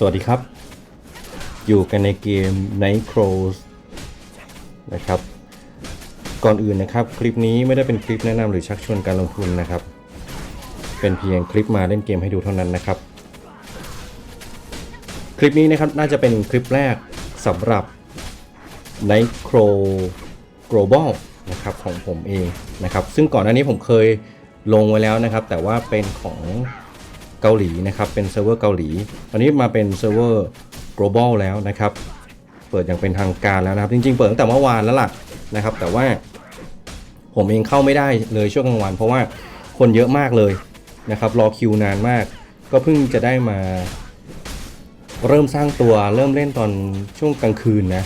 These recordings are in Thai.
สวัสดีครับ อยู่กันในเกม Night Crows นะครับ ก่อนอื่นนะครับ คลิปนี้ไม่ได้เป็นคลิปแนะนำหรือชักชวนการลงทุนนะครับ เป็นเพียงคลิปมาเล่นเกมให้ดูเท่านั้นนะครับ คลิปนี้นะครับน่าจะเป็นคลิปแรกสำหรับ Night Crow Global นะครับของผมเองนะครับ ซึ่งก่อนหน้านี้ผมเคยลงไว้แล้วนะครับ แต่ว่าเป็นของ เกาหลีนะครับเป็นเซิร์ฟเวอร์เกาหลีตอนนี้มาเป็นเซิร์ฟเวอร์ global แล้วนะครับ เปิดอย่างเป็นทางการแล้วนะครับ จริง ๆ เปิดตั้งแต่เมื่อวานแล้วล่ะนะครับ แต่ว่าผมเองเข้าไม่ได้เลยช่วงกลางวัน เพราะว่าคนเยอะมากเลยนะครับ รอคิวนานมาก ก็เพิ่งจะได้มา เริ่มสร้างตัวเริ่มเล่นตอนช่วงกลางคืนนะ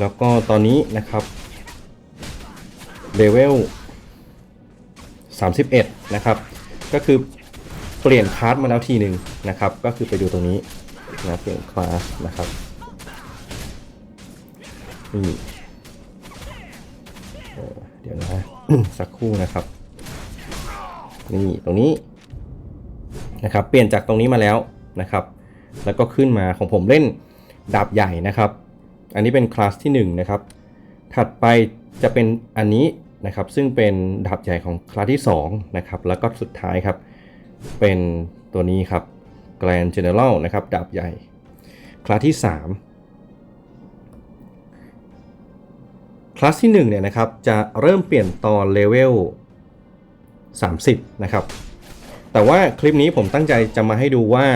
แล้วก็ตอนนี้นะครับเลเวล31 นะครับ ก็คือ เปลี่ยนคลาสมาแล้วทีหนึ่งนะครับ ก็คือไปดูตรงนี้นะเปลี่ยนคลาสนะครับนี่เอ่อเดี๋ยวนะสักครู่นะครับ นี่ตรงนี้นะครับ เปลี่ยนจากตรงนี้มาแล้วนะครับ แล้วก็ขึ้นมาของผมเล่นดาบใหญ่นะครับ อันนี้เป็นคลาสที่1นะครับ ถัดไปจะเป็นอันนี้นะครับ ซึ่งเป็นดาบใหญ่ของคลาสที่2นะครับ แล้วก็สุดท้ายครับ เป็นตัวนี้ครับ Grand General นะครับ ดาบใหญ่ คลาสที่ 3 คลาสที่1เนี่ยนะครับ จะเริ่มเปลี่ยนตอนเลเวล 30 นะครับ แต่ว่าคลิปนี้ผมตั้งใจจะมาให้ดูว่า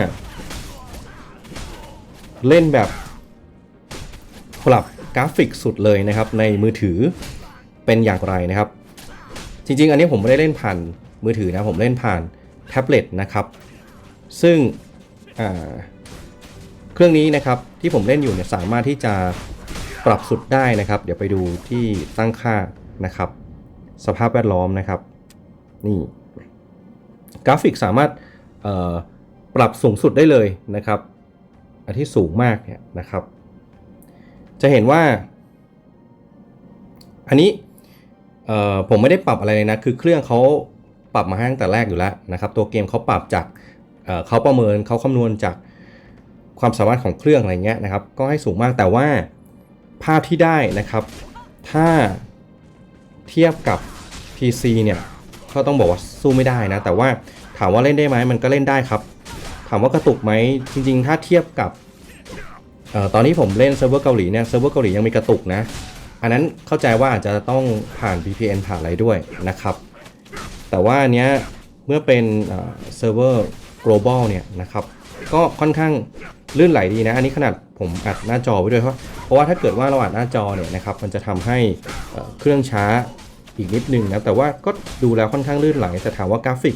เล่นแบบปรับกราฟิกสุดเลยนะครับ ในมือถือเป็นอย่างไรนะครับ จริงๆ อันนี้ผมไม่ได้เล่นผ่านมือถือนะ ผมเล่นผ่าน ท็บเล็ตนะครับ ซึ่งเครื่องนี้นะครับที่ผมเล่นอยู่เนี่ยสามารถที่จะปรับสุดได้นะครับ เดี๋ยวไปดูที่ตั้งค่านะครับ สภาพแวดล้อมนะครับ นี่กราฟิกสามารถปรับสูงสุดได้เลยนะครับ อันที่สูงมากเนี่ยนะครับ จะเห็นว่า อันนี้ผมไม่ได้ปรับอะไรเลยนะ คือเครื่องเขา ปรับมาให้ตั้งแต่แรกอยู่แล้วนะครับ ตัวเกมเขาปรับจากเเขาประเมินเขาคำนวณจากความสามารถของเครื่องอะไรเงี้ยนะครับ ก็ให้สูงมากแต่ว่าภาพที่ได้นะครับ ถ้าเทียบกับ PC เนี่ยก็ต้องบอกว่าสู้ไม่ได้นะ แต่ว่าถามว่าเล่นได้ไหมมันก็เล่นได้ครับ ถามว่ากระตุกไหมจริง ๆ ถ้าเทียบกับออตอนนี้ผมเล่นเซิร์ฟเวอร์เกาหลีเนี่ยเซิร์ฟเวอร์เกาหลียังมีกระตุกนะ อันนั้นเข้าใจว่าอาจจะต้องผ่าน VPN ผ่านอะไรด้วยนะครับ แต่ว่าอันเนี้ยเมื่อเป็นเซิร์ฟเวอร์ global เนี่ยนะครับก็ค่อนข้างลื่นไหลดีนะ อันนี้ขนาดผมอัดหน้าจอไว้ด้วยเพราะเพราะว่าถ้าเกิดว่าเราอัดหน้าจอเนี่ยนะครับมันจะทำให้เครื่องช้าอีกนิดนึงนะแต่ว่าก็ดูแล้วค่อนข้างลื่นไหลแต่ถามว่ากราฟิก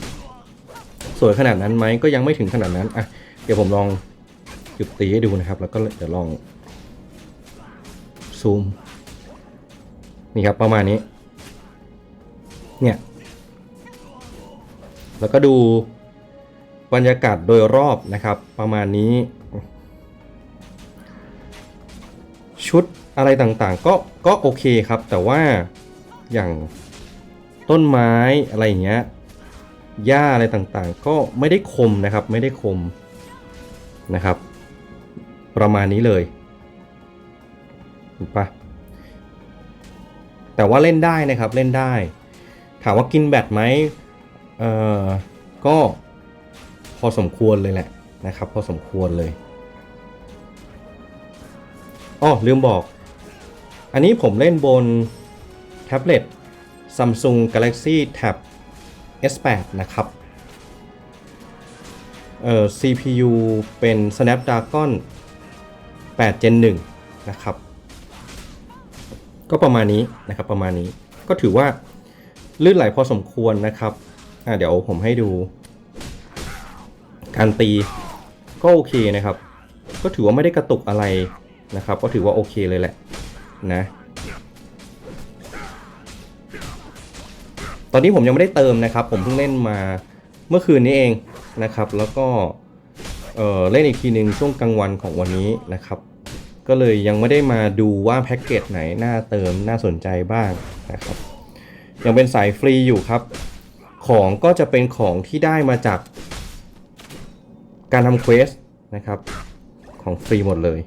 สวยขนาดนั้นไหมก็ยังไม่ถึงขนาดนั้นอะเดี๋ยวผมลองหยุดตีให้ดูนะครับ แล้วก็เดี๋ยวลองซูมนี่ครับประมาณนี้เนี่ย แล้วก็ดูบรรยากาศโดยรอบนะครับ ประมาณนี้ ชุดอะไรต่างๆ ก็ก็โอเคครับ แต่ว่าอย่างต้นไม้อะไรอย่างเงี้ยหญ้าอะไรต่างๆ ก็ไม่ได้คมนะครับ ไม่ได้คมนะครับ ประมาณนี้เลยเห็นปะแต่ว่าเล่นได้นะครับเล่นได้ ถามว่ากินแบตไหม เอ่อก็พอสมควรเลยแหละนะครับ พอสมควรเลยอ๋อลืมบอก อันนี้ผมเล่นบนแท็บเล็ต Samsung Galaxy Tab S8 นะครับ เอ่อ CPU เป็น Snapdragon 8 Gen 1 นะครับ ก็ประมาณนี้นะครับประมาณนี้ก็ถือว่าลื่นไหลพอสมควรนะครับ อะเดี๋ยวผมให้ดู การตีก็โอเคนะครับ ก็ถือว่าไม่ได้กระตุกอะไรนะครับ ก็ถือว่าโอเคเลยแหละนะตอนนี้ผมยังไม่ได้เติมนะครับ ผมเพิ่งเล่นมาเมื่อคืนนี้เองนะครับ แล้วก็เเล่นอีกทีหนึ่งช่วงกลางวันของวันนี้นะครับ ก็เลยยังไม่ได้มาดูว่าแพ็กเกจไหนน่าเติมน่าสนใจบ้างนะครับ ยังเป็นสายฟรีอยู่ครับ ของก็จะเป็นของที่ได้มาจากการทำเควสนะครับ ของฟรีหมดเลย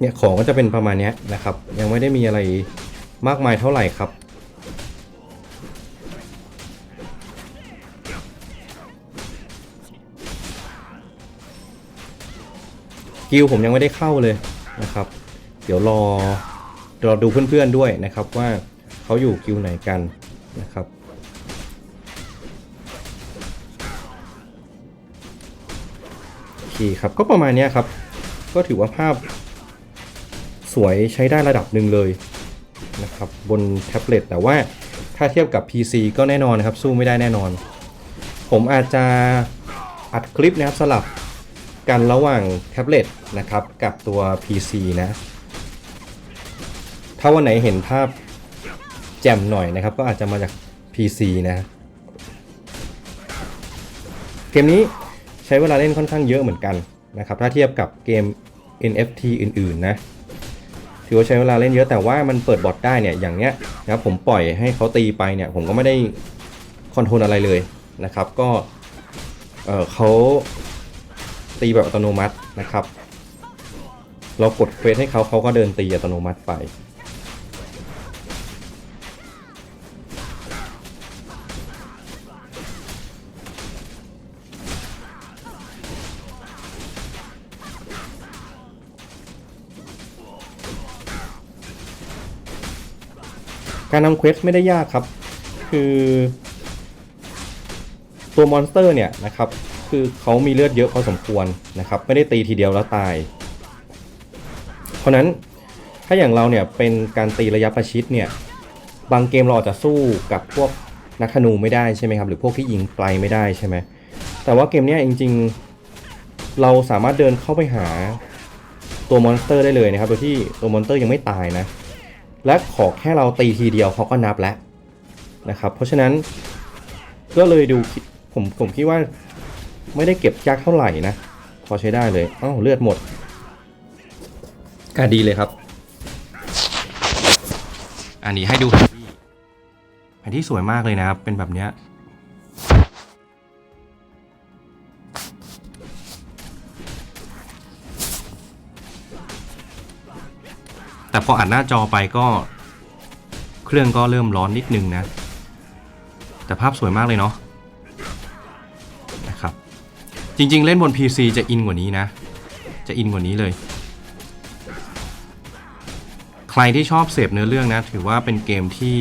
เนี่ยของก็จะเป็นประมาณนี้นะครับ ยังไม่ได้มีอะไรมากมายเท่าไหร่ครับ กิลผมยังไม่ได้เข้าเลยนะครับ เดี๋ยวรอรอดูเพื่อนๆด้วยนะครับว่าเขาอยู่กิลไหนกันนะครับโอเคครับก็ประมาณนี้ครับ ก็ถือว่าภาพสวยใช้ได้ระดับหนึ่งเลยนะครับบนแท็บเล็ตแต่ว่าถ้าเทียบกับ PC ก็แน่นอนนะครับ สู้ไม่ได้แน่นอน ผมอาจจะอัดคลิปนะครับสลับ กันระหว่างแท็บเล็ตนะครับกับตัว PC นะ ถ้าวันไหนเห็นภาพแจ่มหน่อยนะครับ ก็อาจจะมาจาก PC นะ เกมนี้ใช้เวลาเล่นค่อนข้างเยอะเหมือนกันนะครับ ถ้าเทียบกับเกม NFT อื่นๆนะถือว่าใช้เวลาเล่นเยอะแต่ว่ามันเปิดบอทได้เนี่ยอย่างเนี้ยนะครับผมปล่อยให้เขาตีไปเนี่ยผมก็ไม่ได้คอนโทรลอะไรเลยนะครับ ก็เออเขา ตีแบบอัตโนมัตินะครับ เรากดเควสให้เขาเขาก็เดินตีอัตโนมัติไป การทำเควสไม่ได้ยากครับ คือ ตัวมอนสเตอร์เนี่ยนะครับ คือเขามีเลือดเยอะพอสมควรนะครับ ไม่ได้ตีทีเดียวแล้วตาย เพราะนั้นถ้าอย่างเราเนี่ยเป็นการตีระยะประชิดเนี่ยบางเกมเราอาจจะสู้กับพวกนักธนูไม่ได้ใช่ไหมครับหรือพวกที่ยิงไกลไม่ได้ใช่ไหมแต่ว่าเกมเนี้ยจริง ๆ เราสามารถเดินเข้าไปหาตัวมอนสเตอร์ได้เลยนะครับโดยที่ตัวมอนสเตอร์ยังไม่ตายนะ และขอแค่เราตีทีเดียวเขาก็นับแล้วนะครับ เพราะฉะนั้นก็เลยดูผมผมคิดว่า ไม่ได้เก็บยากเท่าไหร่นะ พอใช้ได้เลยอ้าวเลือดหมดอะดีเลยครับ อันนี้ให้ดูแผนที่แผนที่สวยมากเลยนะครับ เป็นแบบเนี้ยแต่พออัดหน้าจอไปก็ เครื่องก็เริ่มร้อนนิดนึงนะ แต่ภาพสวยมากเลยเนาะนะครับ จริง ๆ เล่นบน PC จะอินกว่านี้นะ จะอินกว่านี้เลย ใครที่ชอบเสพเนื้อเรื่องนะ ถือว่าเป็นเกมที่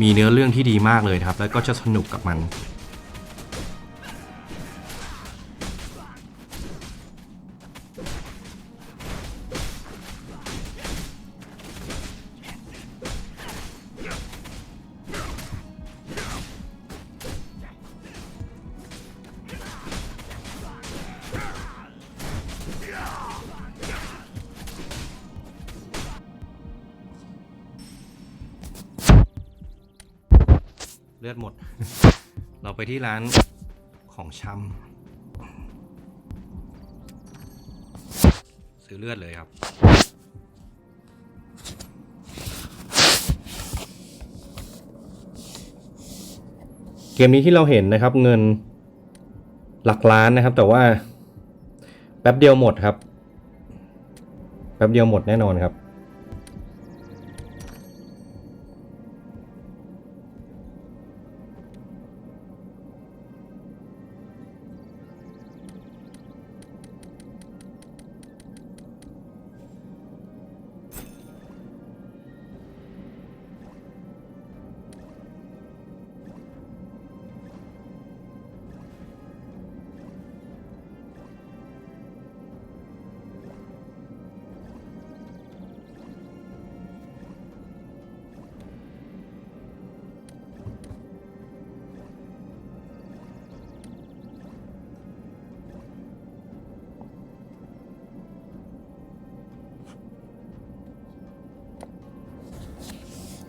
มีเนื้อเรื่องที่ดีมากเลยครับ แล้วก็จะสนุกกับมัน เลือดหมด เราไปที่ร้านของชำซื้อเลือดเลยครับ เกมนี้ที่เราเห็นนะครับเงินหลักล้านนะครับ แต่ว่าแป๊บเดียวหมดครับ แป๊บเดียวหมดแน่นอนครับ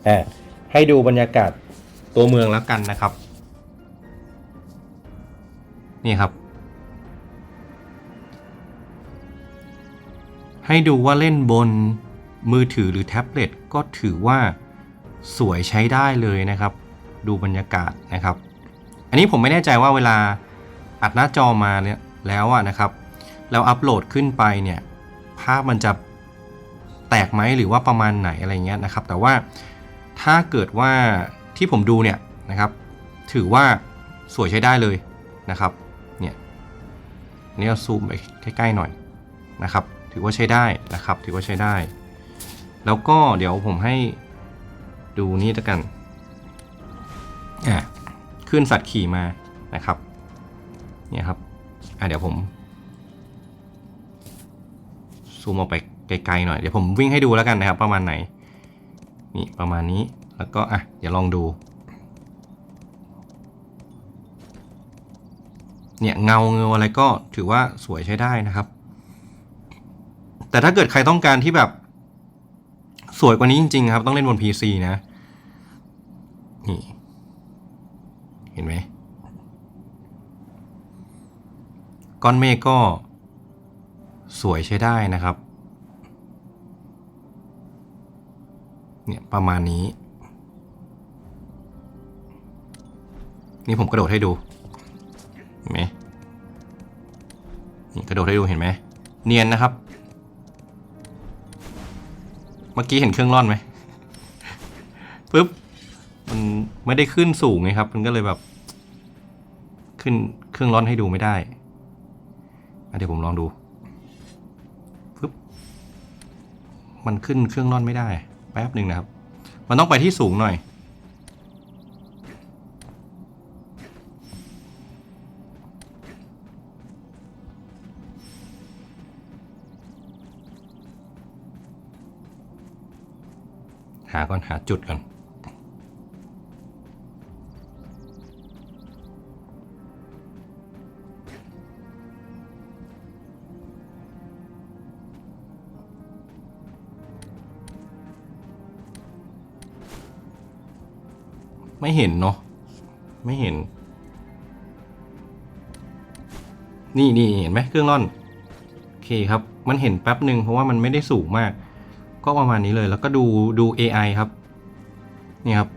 อะให้ดูบรรยากาศตัวเมืองแล้วกันนะครับ นี่ครับ ให้ดูว่าเล่นบนมือถือหรือแท็บเล็ตก็ถือว่าสวยใช้ได้เลยนะครับ ดูบรรยากาศนะครับ อันนี้ผมไม่แน่ใจว่าเวลาอัดหน้าจอมาเนี่ยแล้วอะนะครับแล้วอัปโหลดขึ้นไปเนี่ย ภาพมันจะแตกไหมหรือว่าประมาณไหนอะไรเงี้ยนะครับ แต่ว่า ถ้าเกิดว่าที่ผมดูเนี่ยนะครับ ถือว่าสวยใช้ได้เลยนะครับ เนี่ยนี่เราซูมไปใกล้ๆหน่อยนะครับ ถือว่าใช้ได้นะครับ ถือว่าใช้ได้ แล้วก็เดี๋ยวผมให้ดูนี่ตะกันอะขึ้นสัตว์ขี่มานะครับ เนี่ยครับอะเดี๋ยวผมซูมออกไปไกลๆหน่อย เดี๋ยวผมวิ่งให้ดูแล้วกันนะครับ ประมาณไหน นี่ประมาณนี้แล้วก็อะเดี๋ยวลองดู เนี่ยเงาเงาอะไรก็ถือว่าสวยใช้ได้นะครับ แต่ถ้าเกิดใครต้องการที่แบบสวยกว่านี้จริงๆครับ ต้องเล่นบน PC นะ นี่ เห็นไหมก้อนเมฆก็สวยใช้ได้นะครับ เนี่ยประมาณนี้ นี่ผมกระโดดให้ดู เห็นไหมนี่กระโดดให้ดูเห็นไหม เนียนนะครับ เมื่อกี้เห็นเครื่องร่อนไหมปุ๊บ มันไม่ได้ขึ้นสูงไงครับ มันก็เลยแบบ ขึ้นเครื่องร้อนให้ดูไม่ได้อะเดี๋ยวผมลองดู ปึ๊บ มันขึ้นเครื่องร่อนไม่ได้ แป๊บหนึ่งนะครับ มันต้องไปที่สูงหน่อย หาก่อนหาจุดก่อน ไม่เห็นเนาะไม่เห็น นี่นี่เห็นไหมเครื่องร่อนโอเคครับ มันเห็นแป๊บหนึ่งเพราะว่ามันไม่ได้สูงมาก ก็ประมาณนี้เลยแล้วก็ดูดู AI ครับนี่ครับ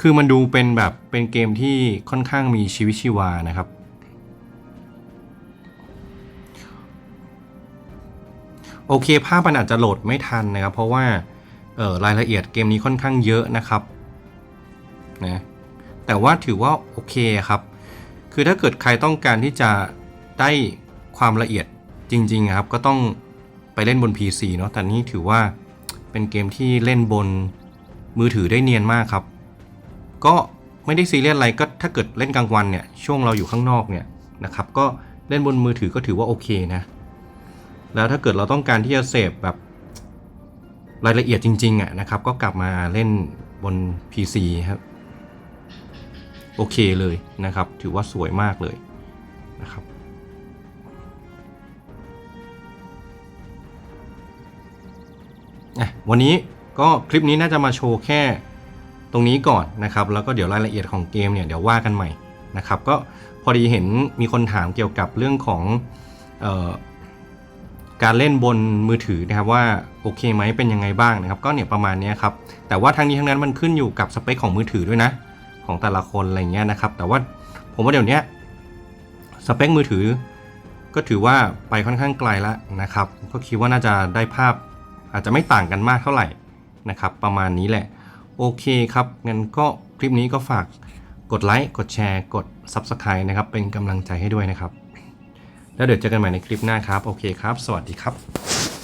คือมันดูเป็นแบบเป็นเกมที่ค่อนข้างมีชีวิตชีวานะครับโอเคภาพมันอาจจะโหลดไม่ทันนะครับ เพราะว่ารายละเอียดเกมนี้ค่อนข้างเยอะนะครับ นะแต่ว่าถือว่าโอเคครับ คือถ้าเกิดใครต้องการที่จะได้ความละเอียดจริงๆครับก็ต้องไปเล่นบน PC เนาะแต่นี่ถือว่าเป็นเกมที่เล่นบนมือถือได้เนียนมากครับ ก็ไม่ได้ซีเรียสอะไรก็ถ้าเกิดเล่นกลางวันเนี่ยช่วงเราอยู่ข้างนอกเนี่ยนะครับก็เล่นบนมือถือก็ถือว่าโอเคนะ แล้วถ้าเกิดเราต้องการที่จะเสพแบบรายละเอียดจริงๆอะนะครับก็กลับมาเล่นบน PC ครับ โอเคเลยนะครับ ถือว่าสวยมากเลยนะครับวันนี้ก็คลิปนี้น่าจะมาโชว์แค่ตรงนี้ก่อนนะครับ แล้วก็เดี๋ยวรายละเอียดของเกมเนี่ยเดี๋ยวว่ากันใหม่นะครับ ก็พอดีเห็นมีคนถามเกี่ยวกับเรื่องของออการเล่นบนมือถือนะครับว่าโอเคไหมเป็นยังไงบ้างนะครับ ก็เนี่ยประมาณนี้ครับแต่ว่าทั้งนี้ทั้งนั้นมันขึ้นอยู่กับสเปคของมือถือด้วยนะ ของแต่ละคนอะไรเงี้ยนะครับ แต่ว่าผมว่าเดี๋ยวนี้สเปคมือถือ ก็ถือว่าไปค่อนข้างไกลแล้วนะครับ ก็คิดว่าน่าจะได้ภาพอาจจะไม่ต่างกันมากเท่าไหร่นะครับ ประมาณนี้แหละ โอเคครับงั้นก็คลิปนี้ก็ฝากกดไลค์กดแชร์กด Subscribe นะครับ เป็นกำลังใจให้ด้วยนะครับ แล้วเดี๋ยวเจอกันใหม่ในคลิปหน้าครับ โอเคครับ สวัสดีครับ